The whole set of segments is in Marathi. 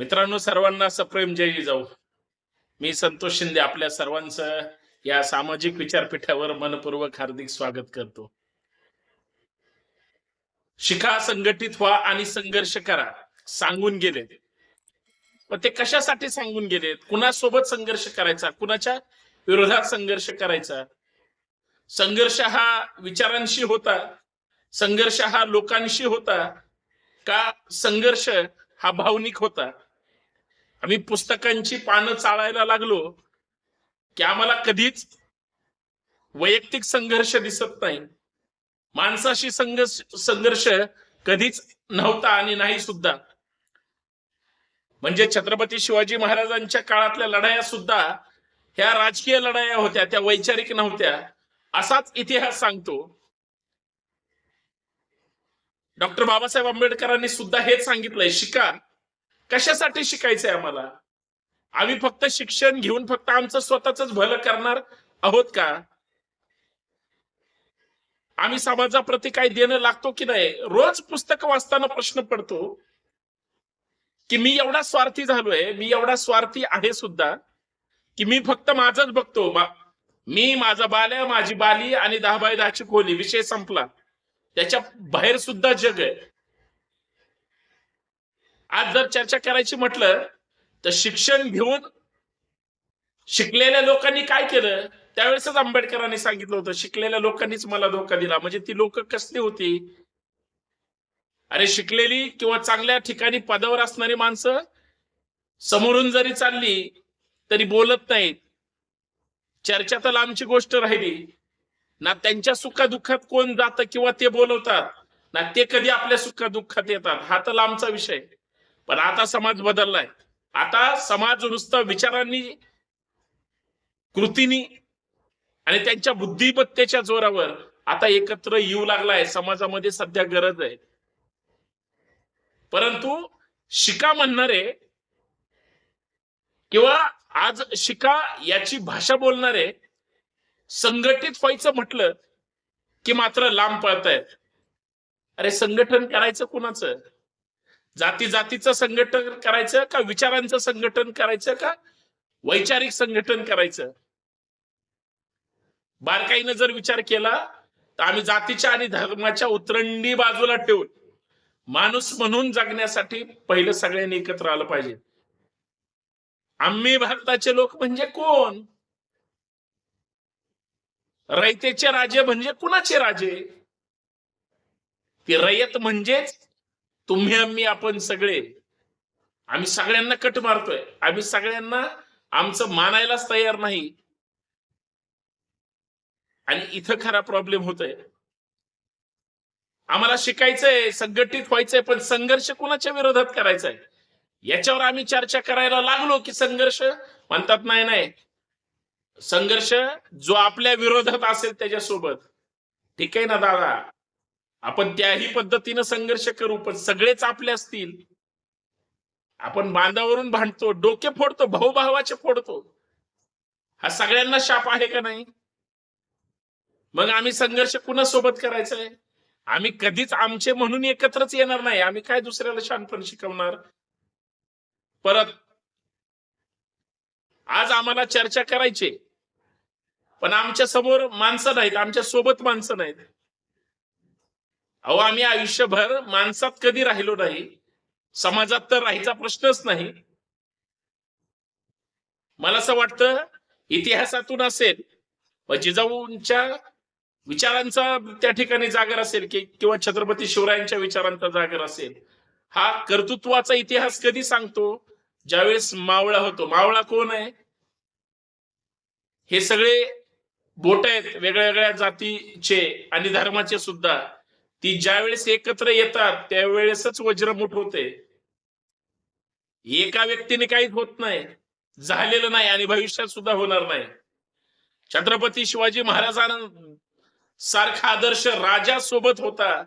मित्रांनो सर्वांना सप्रेम जय जाऊ. मी संतोष शिंदे आपल्या सर्वांचं या सामाजिक विचारपीठावर मनपूर्वक हार्दिक स्वागत करतो. शिका संघटित व्हा आणि संघर्ष करा सांगून गेले. पण ते कशासाठी सांगून गेलेत कुणासोबत संघर्ष करायचा? कुणाच्या विरोधात संघर्ष करायचा? संघर्ष हा विचारांशी होता. संघर्ष हा लोकांशी होता. का संघर्ष हा भावनिक होता? आम्ही पुस्तकांची पानं चाळायला लागलो की आम्हाला कधीच वैयक्तिक संघर्ष दिसत नाही. माणसाशी संघर्ष संघर्ष कधीच नव्हता आणि नाही सुद्धा. म्हणजे छत्रपती शिवाजी महाराजांच्या काळातल्या लढाया सुद्धा ह्या राजकीय लढाया होत्या त्या वैचारिक नव्हत्या असाच इतिहास सांगतो. डॉक्टर बाबासाहेब आंबेडकरांनी सुद्धा हेच सांगितलंय शिका. कशासाठी शिकायचंय आम्हाला? आम्ही फक्त शिक्षण घेऊन फक्त आमचं स्वतःच भलं करणार आहोत का? आम्ही समाजाप्रती काय देणं लागतो की नाही? रोज पुस्तक वाचताना प्रश्न पडतो की मी एवढा स्वार्थी झालोय मी एवढा स्वार्थी आहे सुद्धा की मी फक्त माझच बघतो. मा- मी माझा बाल्या माझी बाली आणि दहा बाय दहाची खोली विषय संपला. त्याच्या बाहेर सुद्धा जग आहे. आज जर चर्चा करायची म्हटलं तर शिक्षण घेऊन शिकलेल्या लोकांनी काय केलं? त्यावेळेसच आंबेडकरांनी सांगितलं होतं शिकलेल्या लोकांनीच मला धोका दिला. म्हणजे ती लोक कसली होती? अरे शिकलेली किंवा चांगल्या ठिकाणी पदावर असणारी माणसं समोरून जरी चालली तरी बोलत नाहीत. चर्चा तर लांबची गोष्ट राहिली. ना त्यांच्या सुखादुःखात कोण जातं किंवा ते बोलवतात ना ते कधी आपल्या सुखादुःखात येतात. हा तर लांबचा विषय. पण आता समाज बदललाय. आता समाज नुसतं विचारांनी कृतीनी आणि त्यांच्या बुद्धिमत्तेच्या जोरावर आता एकत्र येऊ लागलाय. समाजामध्ये सध्या गरज आहे. परंतु शिका म्हणणारे किंवा आज शिका याची भाषा बोलणारे संघटित व्हायचं म्हटलं की मात्र लांब पळतायत. अरे संघटन करायचं कुणाचं? जाती जातीचं संघटन करायचं का विचारांचं संघटन करायचं का वैचारिक संघटन करायचं? बारकाईनं जर विचार केला तर आम्ही जातीच्या आणि धर्माच्या उतरंडी बाजूला ठेवून माणूस म्हणून जगण्यासाठी पहिलं सगळ्यांनी एकत्र आलं पाहिजे. आम्ही भारताचे लोक म्हणजे कोण? रयतेचे राजे म्हणजे कुणाचे राजे? ती रयत म्हणजेच तुम्ही आम्ही आपण सगळे. आम्ही सगळ्यांना कट मारतोय. आम्ही सगळ्यांना आमचं मानायलाच तयार नाही. आणि इथं खरा प्रॉब्लेम होतोय. आम्हाला शिकायचंय संघटित व्हायचंय पण संघर्ष कुणाच्या विरोधात करायचा आहे याच्यावर आम्ही चर्चा करायला लागलो की संघर्ष म्हणतात नाही नाही. संघर्ष जो आपल्या विरोधात असेल त्याच्यासोबत. ठीक आहे ना दादा? आपण त्याही पद्धतीनं संघर्ष करू पण सगळेच आपले असतील. आपण बांधावरून भांडतो डोके फोडतो भाऊभावाचे फोडतो. हा सगळ्यांना शाप आहे का नाही? मग आम्ही संघर्ष कुणासोबत करायचा आहे आम्ही कधीच आमचे म्हणून एकत्रच येणार नाही. आम्ही काय दुसऱ्याला शानपण शिकवणार? परत आज आम्हाला चर्चा करायची पण आमच्यासमोर माणसं नाहीत आमच्यासोबत माणसं नाहीत. अहो आम्ही आयुष्यभर माणसात कधी राहिलो नाही? समाजात तर राहायचा प्रश्नच नाही. मला असं वाटतं इतिहासातून असेल व जिजाऊंच्या विचारांचा त्या ठिकाणी जागर असेल की किंवा छत्रपती शिवरायांच्या विचारांचा जागर असेल हा कर्तृत्वाचा इतिहास कधी सांगतो? ज्यावेळेस मावळा होतो. मावळा कोण आहे? हे सगळे बोट आहेत वेगळ्या वेगळ्या जातीचे आणि धर्माचे सुद्धा. ती ज्यावेळेस एकत्र येतात त्यावेळेसच वज्रमुठ होते. एका व्यक्तीने काहीच होत नाही झालेलं नाही आणि भविष्यात सुद्धा होणार नाही. छत्रपती शिवाजी महाराजांना सारखा आदर्श राजा सोबत होता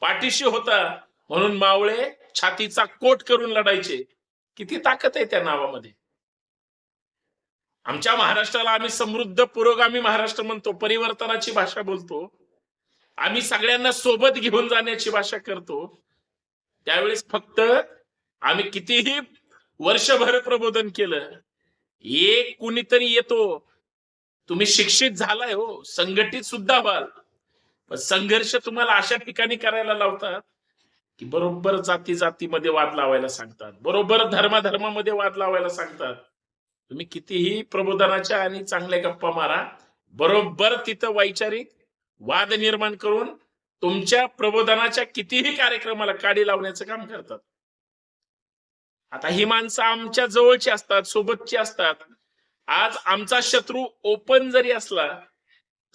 पाठीशी होता म्हणून मावळे छातीचा कोट करून लढायचे. किती ताकद आहे त्या नावामध्ये. आमच्या महाराष्ट्राला आम्ही समृद्ध पुरोगामी महाराष्ट्र म्हणतो परिवर्तनाची भाषा बोलतो. आम्ही सगळ्यांना सोबत घेऊन जाण्याची भाषा करतो. त्यावेळेस फक्त आम्ही कितीही वर्षभर प्रबोधन केलं एक कुणीतरी येतो. तुम्ही शिक्षित झालाय हो संघटित सुद्धा व्हाल. पण संघर्ष तुम्हाला अशा ठिकाणी करायला लावतात की बरोबर जाती जातीमध्ये वाद लावायला सांगतात. बरोबर धर्माधर्मामध्ये वाद लावायला सांगतात. तुम्ही कितीही प्रबोधनाच्या आणि चांगल्या गप्पा मारा बरोबर तिथं वैचारिक वाद निर्माण करून तुमच्या प्रबोधनाच्या कितीही कार्यक्रमाला काडी लावण्याचं काम करतात. आता ही माणसं आमच्या जवळची असतात सोबतची असतात. आज आमचा शत्रू ओपन जरी असला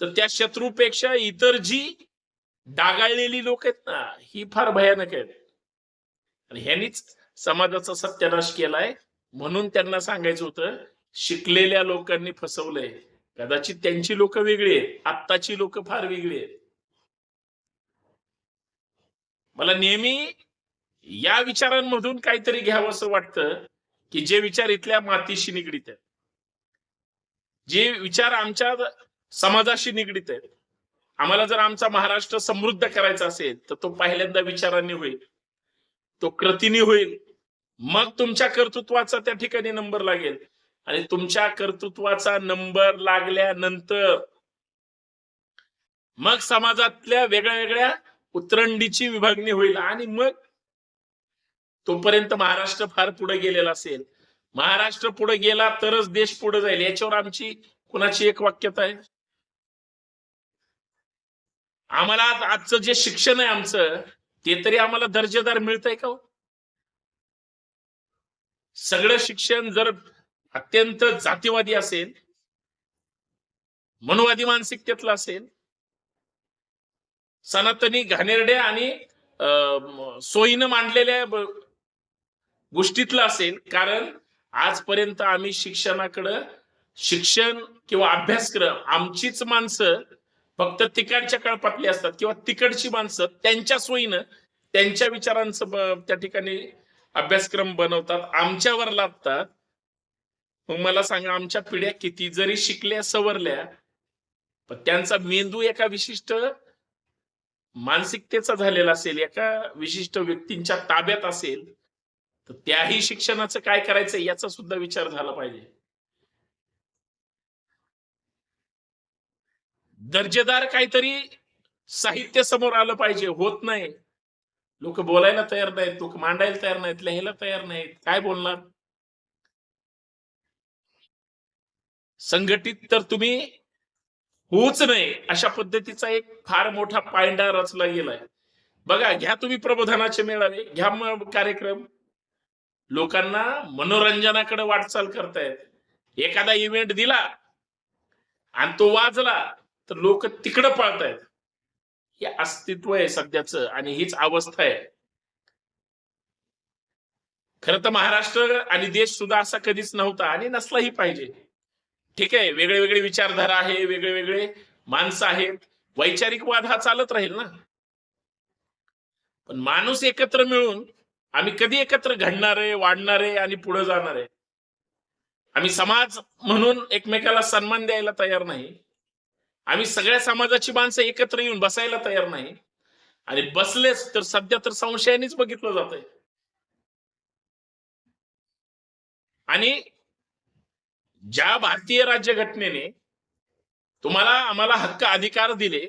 तर त्या शत्रूपेक्षा इतर जी डागाळलेली लोक आहेत ना ही फार भयानक आहेत. आणि ह्यांनीच समाजाचा सत्यानाश केलाय म्हणून त्यांना सांगायचं होतं शिकलेल्या लोकांनी फसवलंय. कदाचित त्यांची लोक वेगळी आहेत. आत्ताची लोक फार वेगळी आहेत. मला नेहमी या विचारांमधून काहीतरी घ्यावं असं वाटतं की जे विचार इथल्या मातीशी निगडीत आहेत. जे विचार आमच्या समाजाशी निगडीत आहेत. आम्हाला जर आमचा महाराष्ट्र समृद्ध करायचा असेल तर तो पहिल्यांदा विचारांनी होईल. तो कृतीने होईल. मग तुमच्या कर्तृत्वाचा त्या ठिकाणी नंबर लागेल. आणि तुमच्या कर्तृत्वाचा नंबर लागल्यानंतर मग समाजातल्या वेगळ्या वेगळ्या उतरंडीची विभागणी होईल. आणि मग तोपर्यंत महाराष्ट्र फार पुढे गेलेला असेल. महाराष्ट्र पुढे गेला तरच देश पुढे जाईल. याच्यावर आमची कुणाची एक वाक्यता आहे? आम्हाला आजचं जे शिक्षण आहे आमचं ते तरी आम्हाला दर्जेदार मिळतंय का हो? सगळं शिक्षण जर अत्यंत जातीवादी असेल मनुवादी मानसिकतेतला असेल सनातनी घाणेरड्या आणि सोयीनं मांडलेल्या गोष्टीतला गोष्टीतलं असेल. कारण आजपर्यंत आम्ही शिक्षणाकडं शिक्षण किंवा अभ्यासक्रम आमचीच माणसं फक्त तिकडच्या कळपातली असतात किंवा तिकडची माणसं त्यांच्या सोयीनं त्यांच्या विचारांचं त्या ठिकाणी अभ्यासक्रम बनवतात आमच्यावर लादतात. मग मला सांगा आमच्या पिढ्या किती जरी शिकल्या सवरल्या पण त्यांचा मेंदू एका विशिष्ट मानसिकतेचा झालेला असेल एका विशिष्ट व्यक्तींच्या ताब्यात असेल तर त्याही शिक्षणाचं काय करायचं याचा सुद्धा विचार झाला पाहिजे. दर्जेदार काहीतरी साहित्य समोर आलं पाहिजे होत नाही. लोक बोलायला तयार नाहीत लोक मांडायला तयार नाहीत लिहायला तयार नाहीत. काय बोलणार? संघटित तर तुम्ही होऊच नाही अशा पद्धतीचा एक फार मोठा पायंडा रचला गेलाय. बघा घ्या तुम्ही प्रबोधनाचे मेळावे घ्या मग कार्यक्रम. लोकांना मनोरंजनाकडे वाटचाल करतायत. एखादा इव्हेंट दिला आणि तो वाजला तर लोक तिकडं पळतायत. हे अस्तित्व आहे सध्याचं आणि हीच अवस्था आहे. खरं तर महाराष्ट्र आणि देश सुद्धा असा कधीच नव्हता आणि नसलाही पाहिजे. ठीक आहे वेगळे वेगळे विचारधारा आहे वेगळे वेगळे माणसं आहेत. वैचारिक वाद हा चालत राहील ना. पण माणूस एकत्र मिळून आम्ही कधी एकत्र घडणार आहे वाढणार आहे आणि पुढे जाणार आहे? आम्ही समाज म्हणून एकमेकाला सन्मान द्यायला तयार नाही. आम्ही सगळ्या समाजाची माणसं एकत्र येऊन बसायला तयार नाही. आणि बसलेच तर सध्या तर संशयानेच बघितलं जात आहे आणि ज्या भारतीय राज्यघटनेने तुम्हाला आम्हाला हक्क अधिकार दिले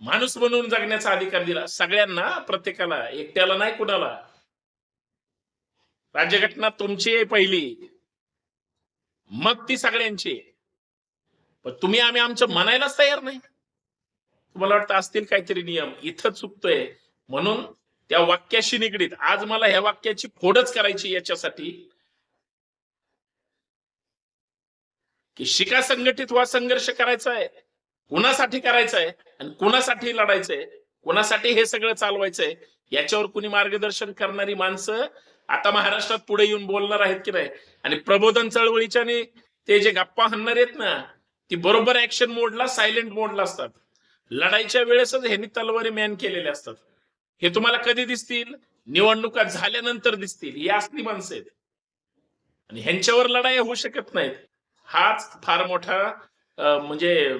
माणूस बनवून जगण्याचा अधिकार दिला सगळ्यांना प्रत्येकाला एकट्याला नाही कुणाला. राज्यघटना तुमची आहे पहिली. मग ती सगळ्यांची आहे. पण तुम्ही आम्ही आमचं म्हणायलाच तयार नाही. तुम्हाला वाटतं असतील काहीतरी नियम. इथं चुकतोय. म्हणून त्या वाक्याशी निगडीत आज मला ह्या वाक्याची फोडच करायची याच्यासाठी. की शिका संघटित व्हा संघर्ष करायचा आहे. कुणासाठी करायचा आहे आणि कुणासाठी लढायचंय कुणासाठी हे सगळं चालवायचंय याच्यावर कुणी मार्गदर्शन करणारी माणसं आता महाराष्ट्रात पुढे येऊन बोलणार आहेत की नाही? आणि प्रबोधन चळवळीच्या आणि ते जे गप्पा हाणणार आहेत ना ती बरोबर ऍक्शन मोडला सायलेंट मोडला असतात. लढाईच्या वेळेसच ह्यांनी तलवारी मॅन केलेले असतात. हे तुम्हाला कधी दिसतील? निवडणुका झाल्यानंतर दिसतील. ही असली माणसं आहेत. आणि ह्यांच्यावर लढाई होऊ शकत नाहीत. हाच फार मोठा म्हणजे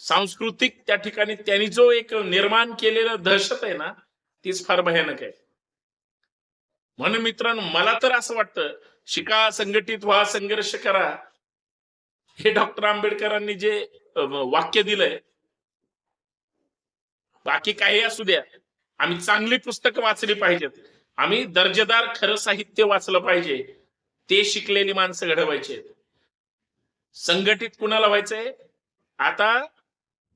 सांस्कृतिक त्या ठिकाणी त्यांनी जो एक निर्माण केलेला दहशत आहे ना तीच फार भयानक आहे. म्हणून मित्रांनो मला तर असं वाटतं शिका संघटित व्हा संघर्ष करा. हे डॉक्टर आंबेडकरांनी जे वाक्य दिलंय बाकी काही असू द्या. आम्ही चांगली पुस्तकं वाचली पाहिजेत. आम्ही दर्जेदार खरं साहित्य वाचलं पाहिजे. ते शिकलेली माणसं घडवायचे संघटित कुणाला व्हायचंय? आता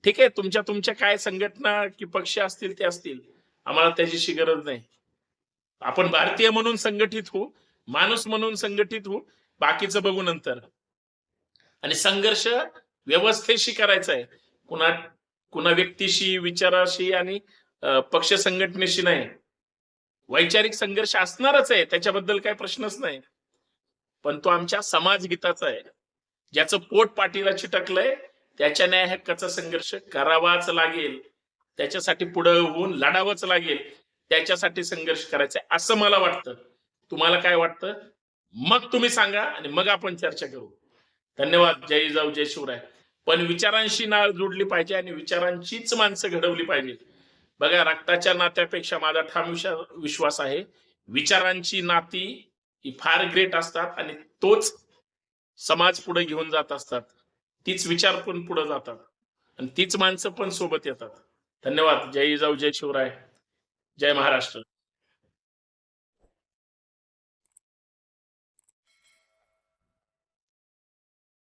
ठीक आहे तुमच्या तुमच्या काय संघटना की पक्ष असतील ते असतील. आम्हाला त्याची गरज नाही. आपण भारतीय म्हणून संघटित होऊ माणूस म्हणून संघटित होऊ बाकीचं बघू नंतर. आणि संघर्ष व्यवस्थेशी करायचा आहे कुणा कुणा व्यक्तीशी विचाराशी आणि पक्ष संघटनेशी नाही. वैचारिक संघर्ष असणारच आहे त्याच्याबद्दल काही प्रश्नच नाही. पण तो आमच्या समाज गीताचा आहे. ज्याचं पोट पाटीला चिटकलंय त्याच्या न्याय हक्काचा संघर्ष करावाच लागेल. त्याच्यासाठी पुढं होऊन लढावंच लागेल. त्याच्यासाठी संघर्ष करायचा असं मला वाटतं. तुम्हाला काय वाटतं? मग तुम्ही सांगा आणि मग आपण चर्चा करू. धन्यवाद. जय जाऊ जय शिवराय. पण विचारांशी नाळ जोडली पाहिजे आणि विचारांचीच माणसं घडवली पाहिजे बघा रक्ताच्या नात्यापेक्षा माझा ठाम विश्वास आहे. विचारांची नाती ही फार ग्रेट असतात आणि तोच समाज पुढे घेऊन जात असतात. तीच विचार पण पुढे जातात. आणि तीच माणसं पण सोबत येतात. धन्यवाद. जय जाऊ जय शिवराय. जय महाराष्ट्र.